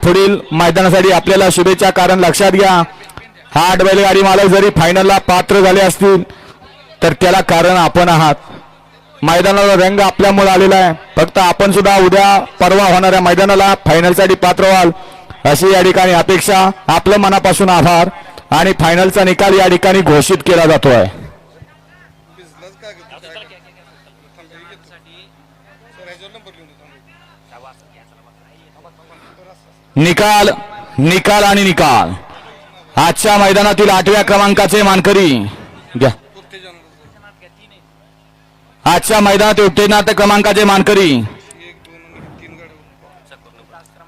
पुढील मैदानासाठी आपल्याला शुभेच्छा कारण लक्षात घ्या हा आठ बैलगाडी मालक जरी फायनलला पात्र झाले असतील तर त्याला कारण आपण आहात. मैदानाला रंग आपल्यामुळे आलेला आहे. फक्त आपण सुद्धा उद्या परवा होणाऱ्या मैदानाला फायनलसाठी पात्र व्हाल अशी या ठिकाणी अपेक्षा आपलं मनापासून आभार आणि फायनलचा निकाल या ठिकाणी घोषित केला जातो आहे निकाल निकाल आणि निकाल. आजच्या मैदानातील आठव्या क्रमांकाचे मानकरी घ्या. आजच्या मैदानात उत्तेजनात क्रमांकाचे मानकरी.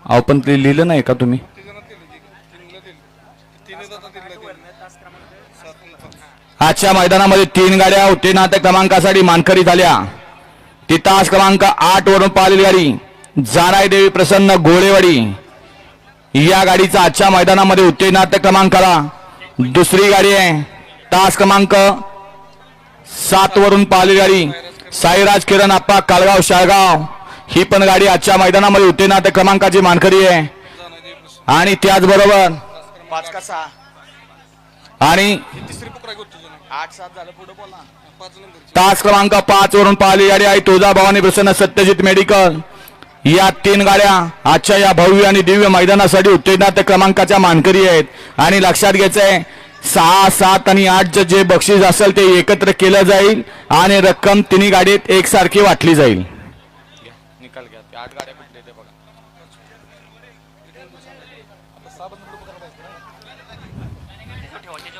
अहो पण ते लिहिलं नाही का तुम्ही? आजच्या मैदानामध्ये तीन गाड्या उत्तेजनात क्रमांकासाठी मानकरी झाल्या. ती तास क्रमांक आठ वरून पाहिलेली गाडी. जानाई देवी प्रसन्न गोळेवाडी. या गाडीचा आजच्या मैदानामध्ये उत्तेजनात क्रमांकाला दुसरी गाडी आहे. तास क्रमांक सात वरून पाहिलेली गाडी. साईराज किरण आप्पा कालगाव शाळगाव. ही पण गाडी आजच्या मैदानामध्ये उत्तेजनात क्रमांकाची मानकरी आहे. आणि त्याचबरोबर आणि तास क्रमांक पाच वरून पाहिली गाडी आहे. तुळजा भवानी प्रसन्न सत्यजित मेडिकल. या तीन गाड्या आजच्या या भव्य आणि दिव्य मैदानासाठी उत्तेजनात क्रमांकाच्या मानकरी आहेत. आणि लक्षात घ्यायचंय सहा सात आणि आठचं जे बक्षीस असेल ते एकत्र केलं जाईल आणि रक्कम तिन्ही गाडीत एकसारखी वाटली जाईल. आठ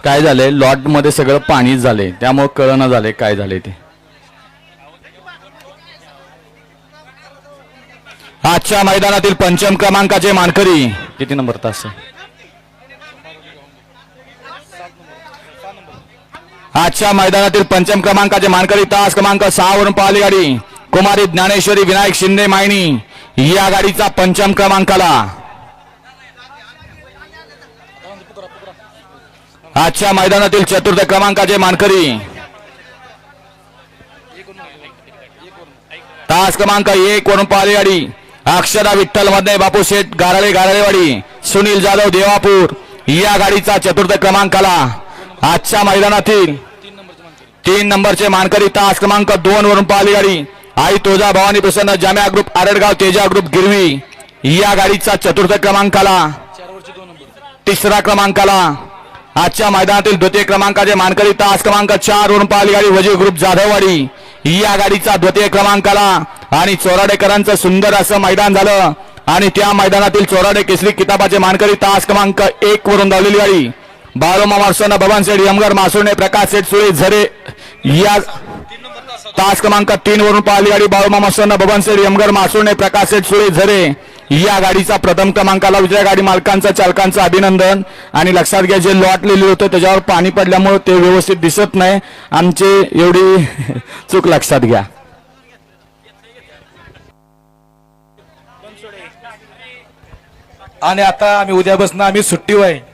काय झालंय? लॉटमध्ये सगळं पाणीच झालंय. त्यामुळे कळना झालंय काय झालंय ते. आजच्या मैदानातील पंचम क्रमांकाचे मानकरी. किती नंबर तास आजच्या मैदानातील पंचम क्रमांकाचे मानकरी. तास क्रमांक सहा वरून पाहिली गाडी. कुमारी ज्ञानेश्वरी विनायक शिंदे मायनी या गाडीचा पंचम क्रमांकाला. आजच्या मैदानातील चतुर्थ क्रमांकाचे मानकरी. तास क्रमांक एक वरून पाहिली गाडी. अक्षरा विठ्ठलमध्ये बापू शेठ गाराळे गाराळेवाडी सुनील जाधव देवापूर. या गाडीचा चतुर्थ क्रमांकाला आजच्या मैदानातील तीन नंबरचे मानकरी तास क्रमांक दोन वरून पाहिली गाडी. आई तोजा भवानी प्रसन्न जाम्या ग्रुप आरडगाव तेजा ग्रुप गिरवी. या गाडीचा चतुर्थ क्रमांकाला तिसरा क्रमांकाला आजच्या मैदानातील द्वितीय क्रमांकाचे मानकरी तास क्रमांक चार वरून पाहिली गाडी वजीर ग्रुप जाधववाडी. या गाडीचा द्वितीय क्रमांकाला आणि चोराडेकरांचं सुंदर असं मैदान झालं. आणि त्या मैदानातील चोराडे केसरी किताबाचे मानकरी तास क्रमांक एक वरून धावलेली गाडी. बाळोमा मारसोना बबन सेठ यमगर मासुणे प्रकाश सेठ सुळे झरे या तास क्रमांक तीन वरून पाहिली गाडी. बाळोमा मारसोना बबन सेठ यमगर मासुणे प्रकाश सेठ सुळे झरे या गाडीचा प्रथम क्रमांकाला विजय गाडी. मालकांचा चालकांचं अभिनंदन. आणि लक्षात घ्या जे लॉट लिहिलं होतं त्याच्यावर पाणी पडल्यामुळे ते व्यवस्थित दिसत नाही. आमची एवढी चूक लक्षात घ्या. आणि आता आम्ही उद्यापासून आम्ही सुट्टीवर आहे